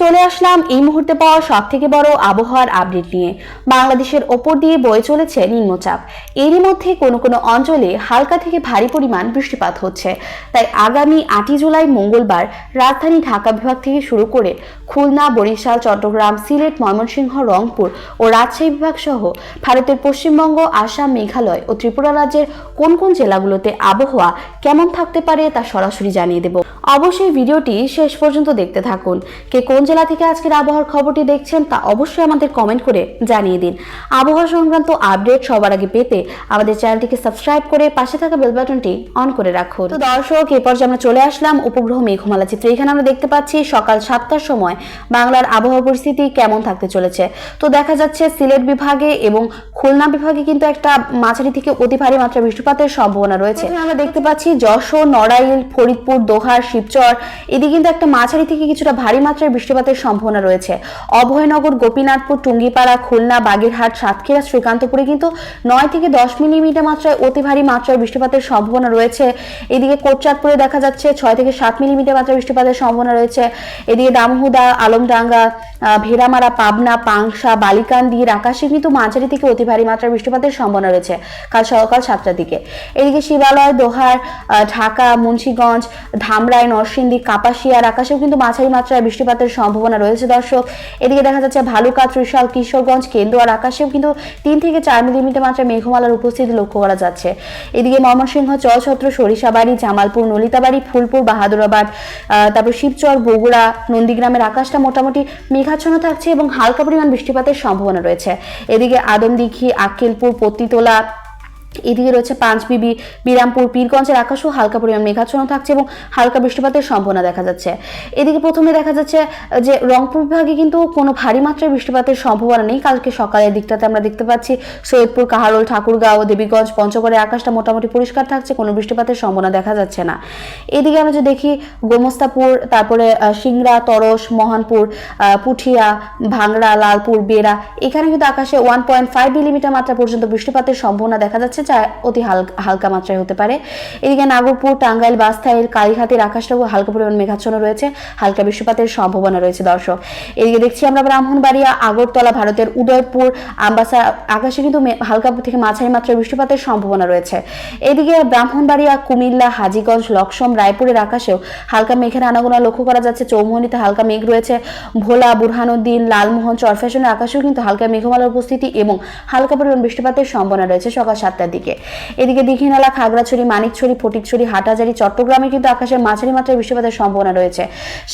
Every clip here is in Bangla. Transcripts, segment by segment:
চলে আসলাম এই মুহূর্তে পাওয়া সব থেকে বড় আবহাওয়ার আপডেট নিয়ে। বাংলাদেশের ওপর দিয়ে বয়ে চলেছে নিম্নচাপ। এরই মধ্যে কোনো কোনো অঞ্চলে হালকা থেকে ভারী পরিমাণ বৃষ্টিপাত হচ্ছে। তাই আগামী আটই জুলাই মঙ্গলবার রাজধানী ঢাকা বিভাগ থেকে শুরু করে খুলনা, বরিশাল, চট্টগ্রাম, সিলেট, ময়মনসিংহ, রংপুর ও রাজশাহী বিভাগ সহ ভারতের পশ্চিমবঙ্গ, আসাম, মেঘালয় ও ত্রিপুরা রাজ্যের কোন কোন জেলাগুলোতে আবহাওয়া কেমন থাকতে পারে তা সরাসরি জানিয়ে দেব। অবশ্যই ভিডিওটি শেষ পর্যন্ত দেখতে থাকুন। কে কোন জেলা থেকে আজকের আবহাওয়ার খবরটি দেখছেন তা অবশ্যই আমাদের কমেন্ট করে জানিয়ে দিন। আবহাওয়া সংক্রান্ত আপডেট সবার আগে পেতে আমাদের চ্যানেলটিকে সাবস্ক্রাইব করে পাশে থাকা বেল বাটনটি অন করে রাখুন। তো দর্শক এ পর্যায়ে আমরা চলে আসলাম উপগ্রহ মেঘমালা চিত্র। এখানে আমরা দেখতে পাচ্ছি সকাল সাতটার সময় বাংলার আবহাওয়া পরিস্থিতি কেমন থাকতে চলেছে। তো দেখা যাচ্ছে সিলেট বিভাগে এবং খুলনা বিভাগে কিন্তু একটা মাঝারি থেকে অতি ভারী মাত্রা বৃষ্টিপাতের সম্ভাবনা রয়েছে। আমরা দেখতে পাচ্ছি যশোর নড়াইল ফরিদপুর দোহার শিবচর এদিকে কিন্তু একটা মাঝারি থেকে কিছুটা ভারী মাত্রার বৃষ্টিপাতের সম্ভাবনা রয়েছে। অভয়নগর, গোপীনাথপুর, টুঙ্গিপাড়া, খুলনা, বাগেরহাট, সাতক্ষীরা, শ্রীকান্তপুরে কিন্তু নয় থেকে দশ মিলিমিটার মাত্রায় অতি ভারী মাত্রার বৃষ্টিপাতের সম্ভাবনা রয়েছে। এদিকে কোটচাঁদপুরে দেখা যাচ্ছে ছয় থেকে সাত মিলিমিটার মাত্রার বৃষ্টিপাতের সম্ভাবনা রয়েছে। এদিকে দামহুদা, আলমডাঙ্গা ভেড়ামারা, পাবনা, পাংশা বালিকান্দির আকাশে কিন্তু মাঝারি থেকে অতি ভারী মাত্রায় বৃষ্টিপাতের সম্ভাবনা রয়েছে কাল সকাল সাতটার দিকে। এদিকে শিবালয়, দোহার ঢাকা, মুন্সিগঞ্জ, ধামরাই, নরসিংদী কাপাসিয়ার আকাশেও কিন্তু মাঝারি মাত্রায় বৃষ্টিপাতের সম্ভাবনা রয়েছে, দর্শক। এদিকে দেখা যাচ্ছে ভালুকা, ত্রিশাল, কিশোরগঞ্জ, কেন্দুয়ার, আকাশেও কিন্তু তিন থেকে চার মিলিমিটার মাত্রায় মেঘমালার উপস্থিতি লক্ষ্য করা যাচ্ছে। এদিকে ময়মনসিংহ, চলছত্র, সরিষাবাড়ি, জামালপুর, নলিতাবাড়ি, ফুলপুর, বাহাদুরাবাদ তারপর শিবচর, বগুড়া, নন্দীগ্রামের আকাশটা মোটামুটি মেঘাচ্ছন্ন থাকছে এবং হালকা পরিমাণ বৃষ্টিপাতের সম্ভাবনা রয়েছে। এদিকে আদমদিঘি, আক্কেলপুর, পত্তিতোলা এদিকে রয়েছে পাঁচবিবি বিরামপুর, পীরগঞ্জের আকাশও হালকা পরিমাণ মেঘাচ্ছন্ন থাকছে এবং হালকা বৃষ্টিপাতের সম্ভাবনা দেখা যাচ্ছে। এদিকে প্রথমে দেখা যাচ্ছে যে রংপুর বিভাগে কিন্তু কোনো ভারী মাত্রায় বৃষ্টিপাতের সম্ভাবনা নেই। কালকে সকালের দিকটাতে আমরা দেখতে পাচ্ছি সৈয়দপুর, কাহারোল, ঠাকুরগাঁও, দেবীগঞ্জ পঞ্চগড়ের আকাশটা মোটামুটি পরিষ্কার থাকছে, কোনো বৃষ্টিপাতের সম্ভাবনা দেখা যাচ্ছে না। এদিকে আমরা যদি দেখি গোমস্তাপুর, তারপরে সিংড়া, তরস, মহানপুর পুঠিয়া, ভাংড়া, লালপুর, বেড়া, এখানে কিন্তু আকাশে ওয়ান পয়েন্ট ফাইভ মিলিমিটার মাত্রা পর্যন্ত বৃষ্টিপাতের সম্ভাবনা দেখা যাচ্ছে। যা অতি হালকা মাত্রায় হতে পারে। এদিকে নাগরপুর, টাঙ্গাইল বাস্তাইল কালীঘাটের আকাশটাও হালকা পরিমাণ মেঘাচ্ছন্ন রয়েছে। হালকা বৃষ্টিপাতের সম্ভাবনা রয়েছে দর্শক। এদিকে দেখছি আমরা ব্রাহ্মণবাড়িয়া, আগরতলা, ভারতের উদয়পুর, আমবাসা আকাশে কিন্তু হালকা থেকে মাঝারি মাত্রায় বৃষ্টিপাতের সম্ভাবনা রয়েছে। এদিকে ব্রাহ্মণবাড়িয়া, কুমিল্লা, হাজীগঞ্জ লক্ষ্মম রায়পুরের আকাশেও হালকা মেঘের আনাগোনা লক্ষ্য করা যাচ্ছে। চৌমুহনীতে হালকা মেঘ রয়েছে। ভোলা, বুরহানুদ্দিন, লালমোহন, চরফ্যাশনের আকাশেও কিন্তু হালকা মেঘমালার উপস্থিতি এবং হালকা পরিমাণ বৃষ্টিপাতের সম্ভাবনা রয়েছে সকাল সাতটার দিকে। এদিকে দীঘিনালা খাগড়াছড়ি, মানিকছড়ি, ফটিকছড়ি হাটাজারি চট্টগ্রামে কিন্তু আকাশের মাঝারি মাত্রায় বৃষ্টিপাতের সম্ভাবনা রয়েছে।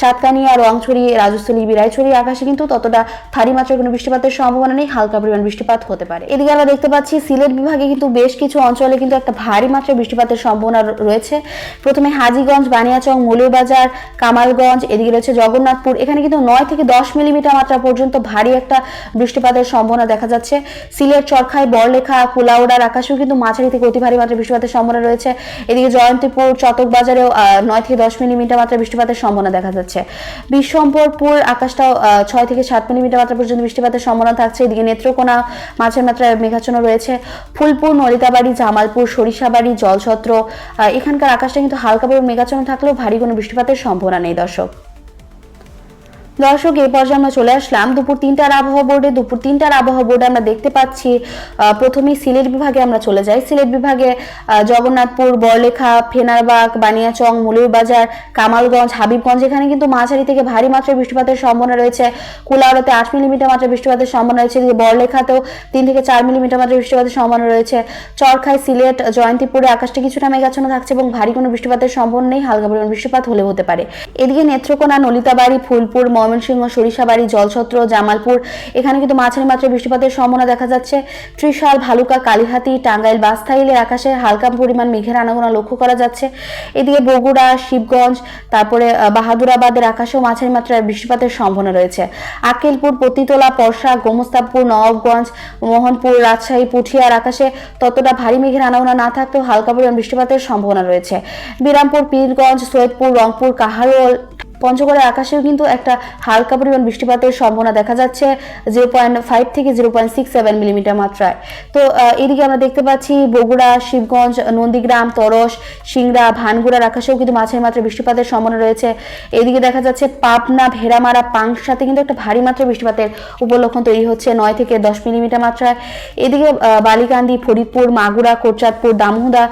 সাতকানিয়া রংছড়ি রাজস্থলী বিরাইছড়ি আকাশে কিন্তু ততটা ভারী মাত্রায় কোনো বৃষ্টিপাতের সম্ভাবনা নেই, হালকা পরিমাণ বৃষ্টিপাত হতে পারে। এদিকে আমরা দেখতে পাচ্ছি, সিলেট বিভাগে কিন্তু বেশ কিছু অঞ্চলে কিন্তু একটা ভারী মাত্রায় বৃষ্টিপাতের সম্ভাবনা রয়েছে। প্রথমে হাজীগঞ্জ, বানিয়াচং মৌলবাজার কামালগঞ্জ, এদিকে রয়েছে জগন্নাথপুর। এখানে কিন্তু নয় থেকে দশ মিলিমিটার মাত্রা পর্যন্ত ভারী একটা বৃষ্টিপাতের সম্ভাবনা দেখা যাচ্ছে। সিলেট, চরখাই, বড়লেখা, কুলাউড়ার আকাশেও কিন্তু মাঝারি থেকে অতি ভারী মাত্রা বৃষ্টিপাতের সম্ভাবনা রয়েছে। এদিকে জয়ন্তীপুর চটক বাজারেও নয় থেকে দশ মিলিমিটার মাত্রা বৃষ্টিপাতের সম্ভাবনা দেখা যাচ্ছে। বিশ্বম্বরপুর আকাশটাও ছয় থেকে সাত মিলিমিটার মাত্রা পর্যন্ত বৃষ্টিপাতের সম্ভাবনা থাকছে। এদিকে নেত্রকোনা, মাঝের মাত্রায় মেঘাচ্ছন্ন রয়েছে। ফুলপুর, নলিতাবাড়ি, জামালপুর, সরিষাবাড়ি, জলছত্র এখানকার আকাশটা কিন্তু হালকা পরিমাণ মেঘাচ্ছন্ন থাকলেও ভারী কোনো বৃষ্টিপাতের সম্ভাবনা নেই, দর্শক। দর্শক, এই পর্যায়ে আমরা চলে আসলাম। দুপুর তিনটার আবহাওয়া বোর্ডে, দুপুর তিনটার আবহাওয়া বোর্ডে আমরা দেখতে পাচ্ছি প্রথমেই সিলেট বিভাগে আমরা চলে যাই। সিলেট বিভাগে জগন্নাথপুর বড়লেখা ফেনারবাগ, বানিয়াচং, মৌলভীবাজার, কামালগঞ্জ, হাবিবগঞ্জ, এখানে কিন্তু মাঝারি থেকে ভারী মাত্রায় বৃষ্টিপাতের সম্ভাবনা রয়েছে। কুলাউড়াতে আট মিলিমিটার মাত্রায় বৃষ্টিপাতের সম্ভাবনা রয়েছে। বড়লেখাতেও তিন থেকে চার মিলিমিটার মাত্রায় বৃষ্টিপাতের সম্ভাবনা রয়েছে। চরখাই সিলেট, জয়ন্তীপুরে আকাশটা কিছুটা মেঘাচ্ছন্ন থাকছে এবং ভারী কোনো বৃষ্টিপাতের সম্ভাবনা নেই। হালকা পরিমাণ বৃষ্টিপাত হলে হতে পারে। এদিকে নেত্রকোনা, নলিতাবাড়ি, ফুলপুর ময়মনসিংহ, সরিষাবাড়ি, জলছত্র, জামালপুর। এখানে কিন্তু মাঝারি মাত্রায় বৃষ্টিপাতের সম্ভাবনা দেখা যাচ্ছে। ত্রিশাল, ভালুকা, কালীহাতি, টাঙ্গাইল বাস্তাইলের আকাশে হালকা পরিমাণ মেঘের আনাগোনা লক্ষ্য করা যাচ্ছে। এদিকে বগুড়া, শিবগঞ্জ, তারপরে বাহাদুরাবাদের আকাশেও মাঝারি মাত্রায় বৃষ্টিপাতের সম্ভাবনা রয়েছে। আকেলপুর পতিতলা পরশা গোমস্তাবপুর, নবাবগঞ্জ, মোহনপুর, রাজশাহী, পুঠিয়ার আকাশে ততটা ভারী মেঘের আনাগোনা না থাকতেও হালকা পরিমাণ বৃষ্টিপাতের সম্ভাবনা রয়েছে। বিরামপুর, পীরগঞ্জ, সৈয়দপুর, রংপুর কাহারোল পঞ্চগড়ের আকাশেও কিন্তু একটা হালকা পরিমাণ বৃষ্টিপাতের সম্ভাবনা দেখা যাচ্ছে জিরো পয়েন্ট ফাইভ থেকে zero point six seven millimetre মাত্রায়। তো এদিকে আমরা দেখতে পাচ্ছি বগুড়া, শিবগঞ্জ, নন্দীগ্রাম, তরস, সিংড়া, ভানগুড়ার আকাশেও কিন্তু মাঝের মাত্রায় বৃষ্টিপাতের সম্ভাবনা রয়েছে। এদিকে দেখা যাচ্ছে পাবনা, ভেড়ামারা, পাংশাতে কিন্তু একটা ভারী মাত্রায় বৃষ্টিপাতের উপলক্ষণ তৈরি হচ্ছে, নয় থেকে দশ মিলিমিটার মাত্রায়। এদিকে বালিকান্দি, ফরিদপুর, মাগুরা, কোটচাঁদপুর দামোহদা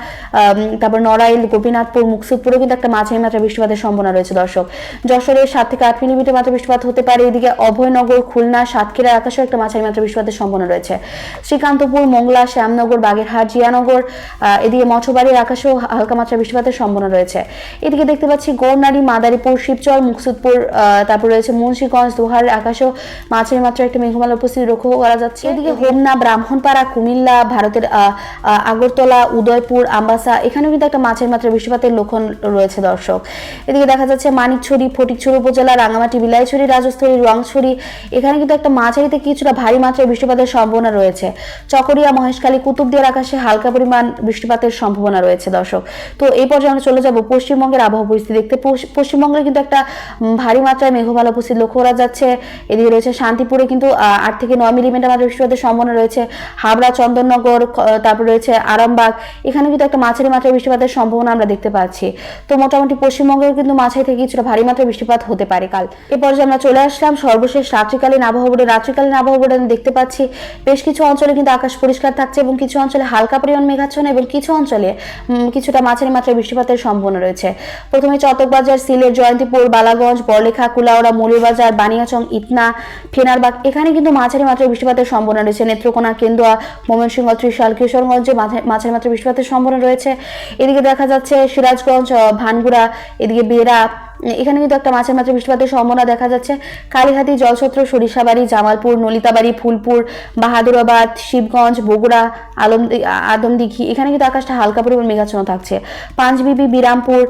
তারপর নড়াইল, গোপীনাথপুর, মুকসুদপুরেও কিন্তু একটা মাঝারি মাত্রায় বৃষ্টিপাতের সম্ভাবনা রয়েছে দর্শক। যশোরে সাত থেকে আট মিলিমিটার মাত্রা বৃষ্টিপাত হতে পারে। এদিকে অভয়নগর, খুলনা সাতক্ষীরার আকাশেও একটা মাঝারি মাত্রায় বৃষ্টিপাতের সম্ভাবনা রয়েছে। শ্রীকান্তপুর, মোংলা, শ্যামনগর, বাগেরহাট, জিয়ানগর এদিকে মঠবাড়ির আকাশেও হালকা মাত্রায় বৃষ্টিপাতের সম্ভাবনা রয়েছে। এদিকে দেখতে পাচ্ছি গৌরনারী মাদারীপুর, শিবচর, মুকসুদপুর তারপর রয়েছে মুন্সিগঞ্জ দোহারের আকাশেও মাঝারি মাত্রায় একটা মেঘমালার উপস্থিতি লক্ষ্য করা যাচ্ছে। এদিকে হোমনা, ব্রাহ্মণপাড়া, কুমিল্লা, ভারতের আগরতলা, উদয়পুর, আম্বাসা, এখানেও কিন্তু একটা মাছের মাত্রা বৃষ্টিপাতের লক্ষণ রয়েছে দর্শক। এদিকে দেখা যাচ্ছে মানিকছড়ি ফটিকছড়ি উপজেলা রাঙামাটি বিলাইছড়ি রাজস্থলী রংছড়ি এখানে কিন্তু একটা মাঝারিতে কিছুটা ভারী মাত্রায় বৃষ্টিপাতের সম্ভাবনা রয়েছে। চকরিয়া, মহেশখালী, কুতুবদিয়ার আকাশে হালকা পরিমাণ বৃষ্টিপাতের সম্ভাবনা রয়েছে, দর্শক। তো এই পর্যায়ে আমরা চলে যাব পশ্চিমবঙ্গের আবহাওয়া পরিস্থিতি দেখতে। পশ্চ- পশ্চিমবঙ্গে কিন্তু একটা ভারী মাত্রায় মেঘমালা উপস্থিত লক্ষ্য করা যাচ্ছে। এদিকে রয়েছে শান্তিপুরে কিন্তু আট থেকে নয় মিলিমিটার মাত্রা বৃষ্টিপাতের সম্ভাবনা রয়েছে। হাবড়া, চন্দননগর তারপর রয়েছে আরামবাগ। এখানে কিন্তু একটা মাঝারি মাত্রায় বৃষ্টিপাতের সম্ভাবনা আমরা দেখতে পাচ্ছি। তো মোটামুটি পশ্চিমবঙ্গেও কিন্তু মাঝারি থেকে কিছুটা ভারী মাত্রায় বৃষ্টিপাত হতে পারে কাল। এ পর্যায়ে আমরা চলে আসলাম সর্বশেষ রাত্রিকালীন আবহাওয়া বোর্ডে রাত্রিকালীন আবহাওয়া বোর্ডে দেখতে পাচ্ছি বেশ কিছু অঞ্চলে কিন্তু আকাশ পরিষ্কার থাকছে এবং কিছু অঞ্চলে হালকা পরিমাণ মেঘাচ্ছন্ন এবং কিছু অঞ্চলে কিছুটা মাঝারি মাত্রায় বৃষ্টিপাতের সম্ভাবনা রয়েছে। প্রথমে চটকবাজার সিলেট, জয়ন্তীপুর, বালাগঞ্জ বড়লেখা কুলাউড়া মৌলবাজার বানিয়াচং, ইতনা, ফেনারবাগ, এখানে কিন্তু মাঝারি মাত্রায় বৃষ্টিপাতের সম্ভাবনা রয়েছে। নেত্রকোনা, কেন্দুয়া, ময়মনসিংহ, ত্রিশাল, কিশোরগঞ্জে মাঝে- মাঝারি মাত্রায় বৃষ্টিপাতের সম্ভাবনা রয়েছে। এদিকে দেখা যাচ্ছে সিরাজগঞ্জ ভানগুড়া, এদিকে বেড়া এখানে কিন্তু একটা মাছের মাত্রা বৃষ্টিপাতের সম্ভাবনা দেখা যাচ্ছে। কালীহাতি, জলছত্র, সরিষাবাড়ি, জামালপুর, নলিতাবাড়ি, ফুলপুর, বাহাদুরাবাদ, শিবগঞ্জ, বগুড়া, আলম আদমদিঘি, এখানে কিন্তু আকাশটা হালকা পরিমাণ মেঘাচ্ছন্ন থাকছে। পাঁচবিবি বিরামপুর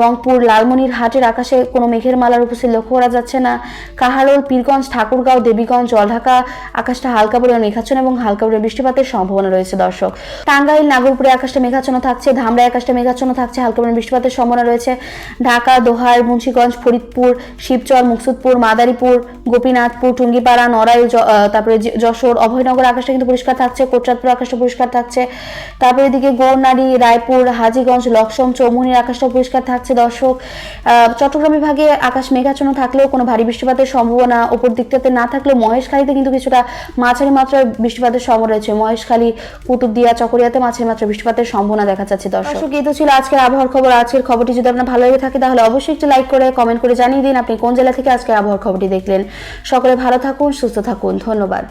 রংপুর লালমনির হাটের আকাশে কোনো মেঘের মালার উপস্থিত লক্ষ্য করা যাচ্ছে না। কাহারোল, পীরগঞ্জ, ঠাকুরগাঁও, দেবীগঞ্জ, জলঢাকা আকাশটা হালকা পরিমাণ মেঘাচ্ছন্ন এবং হালকা পরিমাণ বৃষ্টিপাতের সম্ভাবনা রয়েছে, দর্শক। টাঙ্গাইল, নাগরপুরে আকাশটা মেঘাচ্ছন্ন থাকছে ধামরাই আকাশটা মেঘাচ্ছন্ন থাকছে, হালকা পরিমাণ বৃষ্টিপাতের সম্ভাবনা রয়েছে। ঢাকা দোহার, মুন্সিগঞ্জ, ফরিদপুর, শিবচর, মুকসুদপুর, মাদারীপুর, গোপীনাথপুর, টুঙ্গিপাড়া, নড়াইল তারপরে যশোর, অভয়নগর আকাশটা কিন্তু পরিষ্কার থাকছে কোটচাঁদপুর আকাশটা পরিষ্কার থাকছে। তারপরে এদিকে গৌরনাড়ি রায়পুর, হাজীগঞ্জ লক্ষ্মণ চৌমুনির আকাশটা পরিষ্কার থাকছে, দর্শক। চট্টগ্রাম বিভাগে আকাশ মেঘাচ্ছন্ন থাকলেও কোনো ভারী বৃষ্টিপাতের সম্ভাবনা ওপর দিকটাতে না থাকলেও মহেশখালীতে কিন্তু কিছুটা মাঝারি মাত্রার বৃষ্টিপাতের সম্ভাবনা রয়েছে। মহেশখালী কুতুবদিয়া চকরিয়াতে মাঝারি মাত্রার বৃষ্টিপাতের সম্ভাবনা দেখা যাচ্ছে, দর্শক। এই তো ছিল আজকের আবহাওয়ার খবর। আজকের খবরটি যদি আপনার ভালো লেগে থাকে তাহলে অবশ্যই একটু লাইক করে কমেন্ট করে জানিয়ে দিন আপনি কোন জেলা থেকে আজকে আবহাওয়ার খবরটি দেখলেন। সকলে ভালো থাকুন, সুস্থ থাকুন। ধন্যবাদ।